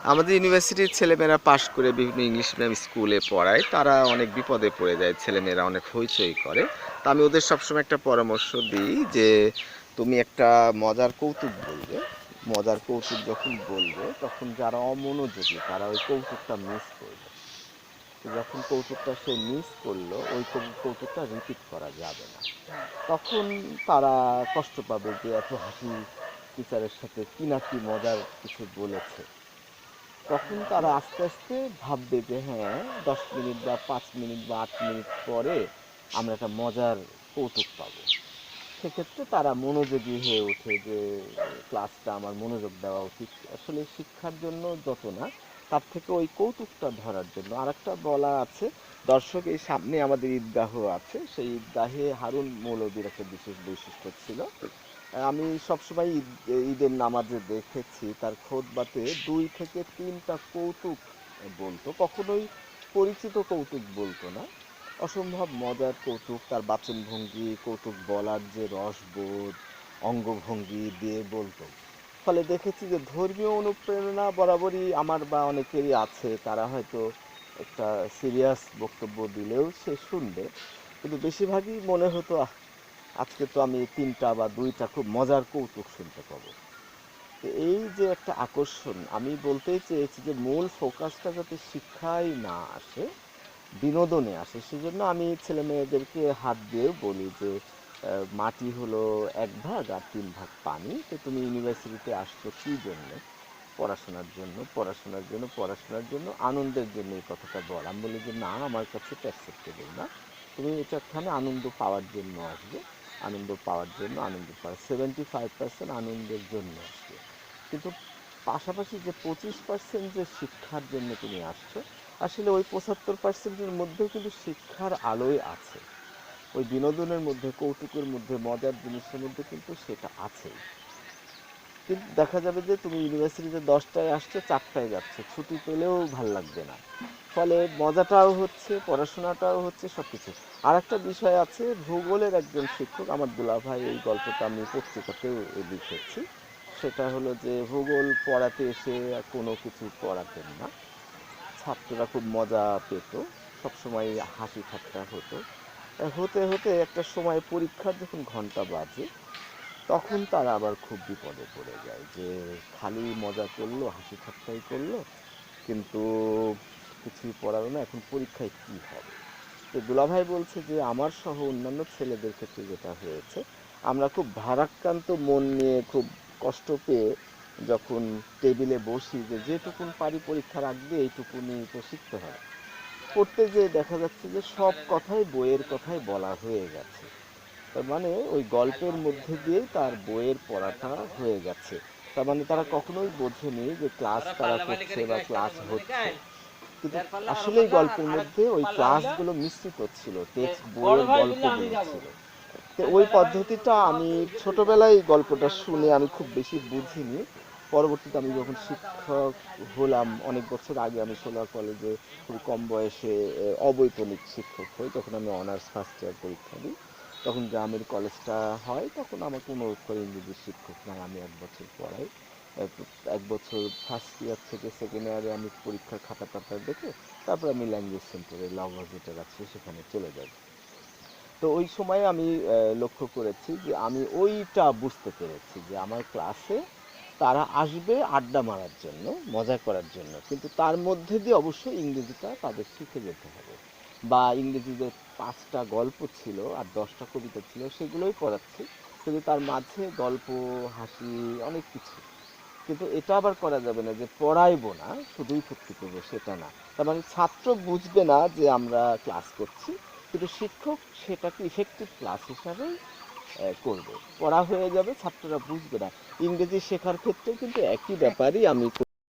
আমাদের ইউনিভার্সিটির ছেলেমেয়েরা পাশ করে বিভিন্ন ইংলিশ মিডিয়াম স্কুলে পড়ায়, তারা অনেক বিপদে পড়ে যায়, ছেলেমেয়েরা অনেক হইচই করে। তা আমি ওদের সবসময় একটা পরামর্শ দিই যে, তুমি একটা মজার কৌতুক বলবে। মজার কৌতুক যখন বলবে, তখন যারা অমনোযোগী, তারা ওই কৌতুকটা মিস করবে। যখন কৌতুকটা সে মিস করল, ওই কৌতুকটা রিপিট করা যাবে না। তখন তারা কষ্ট পাবে যে, এত হাসি টিচারের সাথে কি না কি মজার কিছু বলেছে। তখন তারা আস্তে আস্তে ভাববে যে হ্যাঁ দশ মিনিট বা পাঁচ মিনিট বা আট মিনিট পরে আমরা একটা মজার কৌতুক পাবো। সেক্ষেত্রে তারা মনোযোগী হয়ে ওঠে যে, ক্লাসটা আমার মনোযোগ দেওয়া উচিত। আসলে শিক্ষার জন্য যত না, তার থেকে ওই কৌতুকটা ধরার জন্য। আরেকটা বলা আছে, দর্শক, এই সামনে আমাদের ঈদগাহ আছে। সেই ঈদগাহে হারুন মৌলবীর একটা বিশেষ বৈশিষ্ট্য ছিল। আমি সবসময় ঈদ ঈদের নামাজে দেখেছি তার খোদবাতে দুই থেকে তিনটা কৌতুক বলতো। কখনোই পরিচিত কৌতুক বলতো না। অসম্ভব মজার কৌতুক তার বাচনভঙ্গি কৌতুক বলার যে রসবোধ অঙ্গভঙ্গি দিয়ে বলতো। ফলে দেখেছি যে ধর্মীয় অনুপ্রেরণা বরাবরই আমার বা অনেকেরই আছে তারা হয়তো একটা সিরিয়াস বক্তব্য দিলেও সে শুনবে। কিন্তু বেশিরভাগই মনে হতো "আহ, আজকে তো আমি তিনটা বা দুইটা খুব মজার কৌতুক শুনতে পাবো। তো এই যে একটা আকর্ষণ, আমি বলতেই চেয়েছি যে মূল ফোকাসটা যাতে শিক্ষায় না আসে, বিনোদনে আসে, সেজন্য আমি ছেলে মেয়েদেরকে হাত দিয়ে বলি যে মাটি হলো এক ভাগ আর তিন ভাগ পানি। তো তুমি ইউনিভার্সিটিতে আসছো কী জন্য? পড়াশোনার জন্য পড়াশোনার জন্য পড়াশোনার জন্য আনন্দের জন্য এই কথাটা বল। আমি বলি যে, না, আমার কাছে অ্যাকসেপ্টেবল না। তুমি এটা এখানে আনন্দ পাওয়ার জন্য আসবে। আনন্দ পাওয়ার জন্য, আনন্দ পাওয়ার সেভেন্টি ফাইভ পার্সেন্ট আনন্দের জন্য আসবে কিন্তু পাশাপাশি যে পঁচিশ পার্সেন্ট যে শিক্ষার জন্য তুমি আসছো, আসলে ওই পঁচাত্তর পার্সেন্টের মধ্যেও কিন্তু শিক্ষার আলোয় আছে। ওই বিনোদনের মধ্যে, কৌতুকের মধ্যে, মজার জিনিসের মধ্যে কিন্তু সেটা আছেই। কিন্তু দেখা যাবে যে তুমি ইউনিভার্সিটিতে দশটায় আসছো, চারটায় যাচ্ছে, ছুটি পেলেও ভালো লাগবে না। ফলে মজাটাও হচ্ছে, পড়াশোনাটাও হচ্ছে সব কিছু আর একটা বিষয় আছে, ভূগোলের একজন শিক্ষক, আমার দুলাভাই এই গল্পটা আমি পত্রিকাতেও লিখেছি সেটা হলো যে ভূগোল পড়াতে এসে কোনো কিছু পড়াতেন না। ছাত্ররা খুব মজা পেত, সবসময় হাসি ঠাট্টা হতো। হতে হতে একটা সময় পরীক্ষার যখন ঘণ্টা বাজে, তখন তারা আবার খুব বিপদে পড়ে যায় যে খালি মজা করল, হাসি ঠাট্টাই করল, কিন্তু কিছুই পড়ালো না, এখন পরীক্ষায় কি হবে? তো দুলাভাই বলছে যে, আমার সহ অন্যান্য ছেলেদের ক্ষেত্রে যেটা হয়েছে, আমরা খুব ভারাক্রান্ত মন নিয়ে খুব কষ্ট পেয়ে যখন টেবিলে বসি যে, যেটুকুন পারি পরীক্ষার আগে এইটুকুনি তো শিখতে হয় পড়তে যেয়ে দেখা যাচ্ছে যে, সব কথাই বইয়ের কথাই বলা হয়ে গেছে। তার মানে ওই গল্পের মধ্যে দিয়েই তার বইয়ের পড়াটা হয়ে গেছে। তার মানে তারা কখনোই বোঝেনি যে, ক্লাস তারা করছে বা ক্লাস হচ্ছে। কিন্তু আসলে গল্পের মধ্যে ওই ক্লাসগুলো মিশ্রিত ছিল টেক্সট বইয়ের গল্পগুলো ছিল তো ওই পদ্ধতিটা আমি ছোটবেলায় গল্পটা শুনে আমি খুব বেশি বুঝিনি। পরবর্তীতে আমি যখন শিক্ষক হলাম অনেক বছর আগে আমি সোলার কলেজে খুব কম বয়সে অবৈতনিক শিক্ষক হই তখন আমি অনার্স ফার্স্ট ইয়ার পরীক্ষা দিই। তখন গ্রামের কলেজটা হয় তখন আমাকে অনুরোধ করে ইংরেজি শিক্ষক নাই আমি এক বছর পড়াই। এক- বছর ফার্স্ট ইয়ার থেকে সেকেন্ড ইয়ারে আমি পরীক্ষার খাতা টাতা দেখে তারপর আমি ল্যাঙ্গুয়েজ সেন্টারে লভার যেটা আছে, সেখানে চলে যাই। তো ওই সময় আমি লক্ষ্য করেছি যে আমি ওইটা বুঝতে পেরেছি যে আমার ক্লাসে তারা আসবে আড্ডা মারার জন্য, মজা করার জন্য। কিন্তু তার মধ্যে দিয়ে অবশ্যই ইংরেজিটা তাদের শিখে যেতে হবে। বা ইংরেজি যে পাঁচটা গল্প ছিল আর দশটা কবিতা ছিল, সেগুলোই পড়াচ্ছি। কিন্তু তার মাঝে গল্প, হাসি, অনেক কিছু। কিন্তু এটা আবার করা যাবে না যে পড়াইবো না, শুধুই ফুটকি করব সেটা না। তার মানে ছাত্র বুঝবে না যে আমরা ক্লাস করছি, কিন্তু শিক্ষক সেটাকে ইফেক্টিভ ক্লাস হিসাবে করবে। পড়া হয়ে যাবে, ছাত্ররা বুঝবে না। ইংরেজি শেখার ক্ষেত্রে কিন্তু একই ব্যাপারই আমি